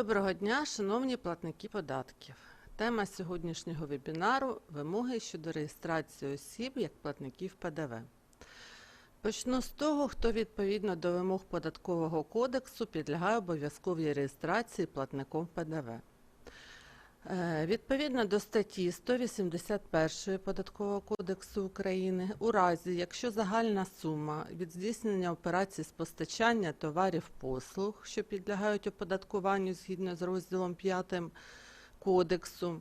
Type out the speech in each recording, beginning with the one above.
Доброго дня, шановні платники податків. Тема сьогоднішнього вебінару вимоги щодо реєстрації осіб як платників ПДВ. Почну з того, хто відповідно до вимог податкового кодексу підлягає обов'язковій реєстрації платником ПДВ. Е, Відповідно до статті 181 Податкового кодексу України, у разі, якщо загальна сума від здійснення операцій з постачання товарів послуг, що підлягають оподаткуванню згідно з розділом 5 кодексу,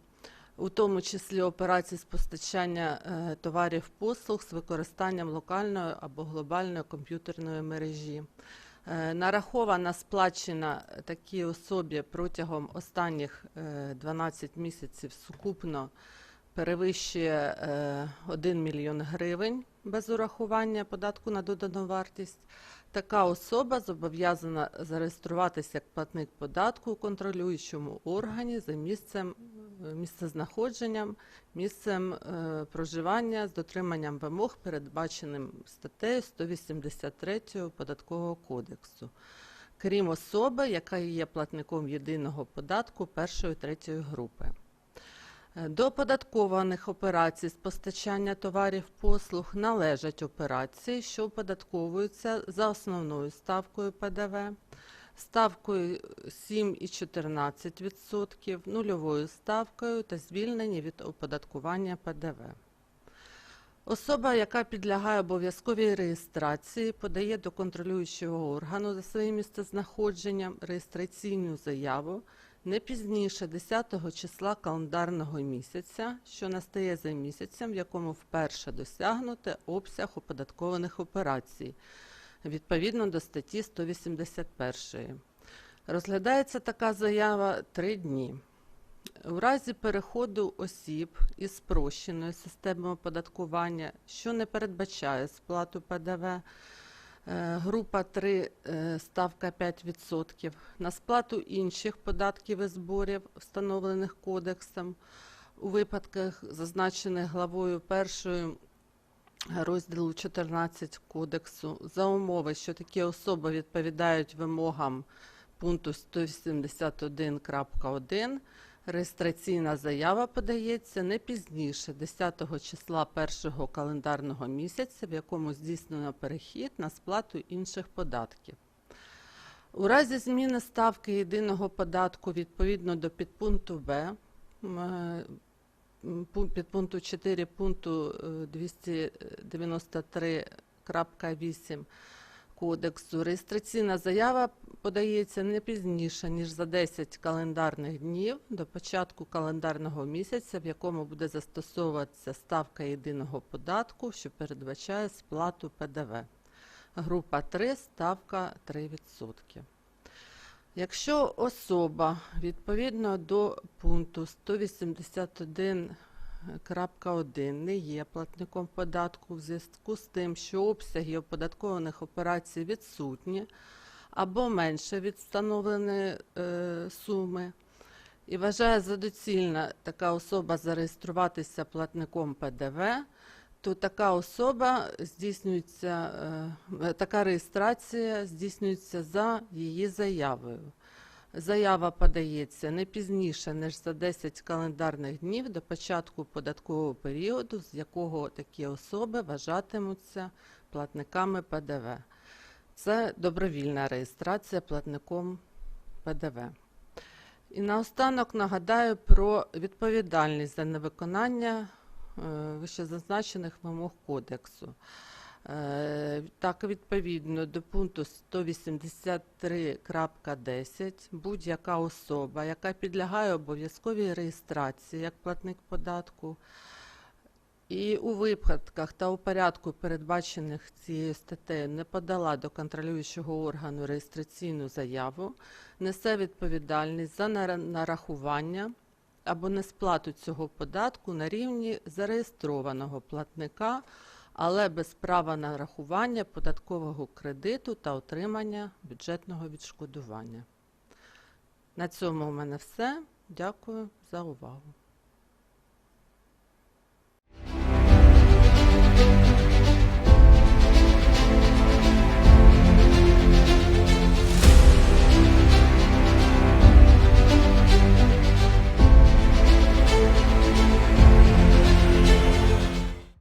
у тому числі операцій з постачання е, товарів послуг з використанням локальної або глобальної комп'ютерної мережі, нарахована сплачена такій особі протягом останніх е, 12 місяців сукупно перевищує е, 1 мільйон гривень без урахування податку на додану вартість. Така особа зобов'язана зареєструватися як платник податку у контролюючому органі за місцем е, місцезнаходженням, місцем е, проживання з дотриманням вимог, передбаченим статтею 183 Податкового кодексу, крім особи, яка є платником єдиного податку першої третьої групи. Е, До оподаткованих операцій з постачання товарів послуг належать операції, що оподатковуються за основною ставкою ПДВ, ставкою 7,14%, нульовою ставкою та звільнені від оподаткування ПДВ. Особа, яка підлягає обов'язковій реєстрації, подає до контролюючого органу за своїм місцезнаходженням реєстраційну заяву не пізніше 10 числа календарного місяця, що настає за місяцем, в якому вперше досягнуте обсяг оподаткованих операцій, відповідно до статті 181. Розглядається така заява три дні. У разі переходу осіб із спрощеної системи оподаткування, що не передбачає сплату ПДВ, група 3 е, ставка 5%, на сплату інших податків і зборів, встановлених кодексом, у випадках, зазначених главою 1 розділу 14 кодексу, за умови, що такі особи відповідають вимогам пункту 171.1, Реєстраційна заява подається не пізніше 10 числа першого календарного місяця, в якому здійснено перехід на сплату інших податків. У разі зміни ставки єдиного податку відповідно до підпункту е, пу- підпункту 4 пункту е, 293.8 кодексу, реєстраційна заява подається не пізніше, ніж за 10 календарних днів до початку календарного місяця, в якому буде застосовуватися ставка єдиного податку, що передбачає сплату ПДВ. Група 3, ставка 3%. Якщо особа відповідно до пункту 181.1 не є платником податку в зв'язку з тим, що обсяги оподаткованих операцій відсутні, або менше від встановленої е, суми, і вважає за доцільно така особа зареєструватися платником ПДВ, то така особа здійснюється, е, така реєстрація здійснюється за її заявою. Заява подається не пізніше, ніж за 10 календарних днів до початку податкового періоду, з якого такі особи вважатимуться платниками ПДВ. Це добровільна реєстрація платником ПДВ. І наостанок нагадаю про відповідальність за невиконання е, вищезазначених вимог кодексу. Е, Так, відповідно до пункту 183.10 будь-яка особа, яка підлягає обов'язковій реєстрації як платник податку, і у випадках та у порядку, передбачених цією статтею, не подала до контролюючого органу реєстраційну заяву, несе відповідальність за нарахування або несплату цього податку на рівні зареєстрованого платника, але без права на рахування податкового кредиту та отримання бюджетного відшкодування. На цьому у мене все. Дякую за увагу. thank you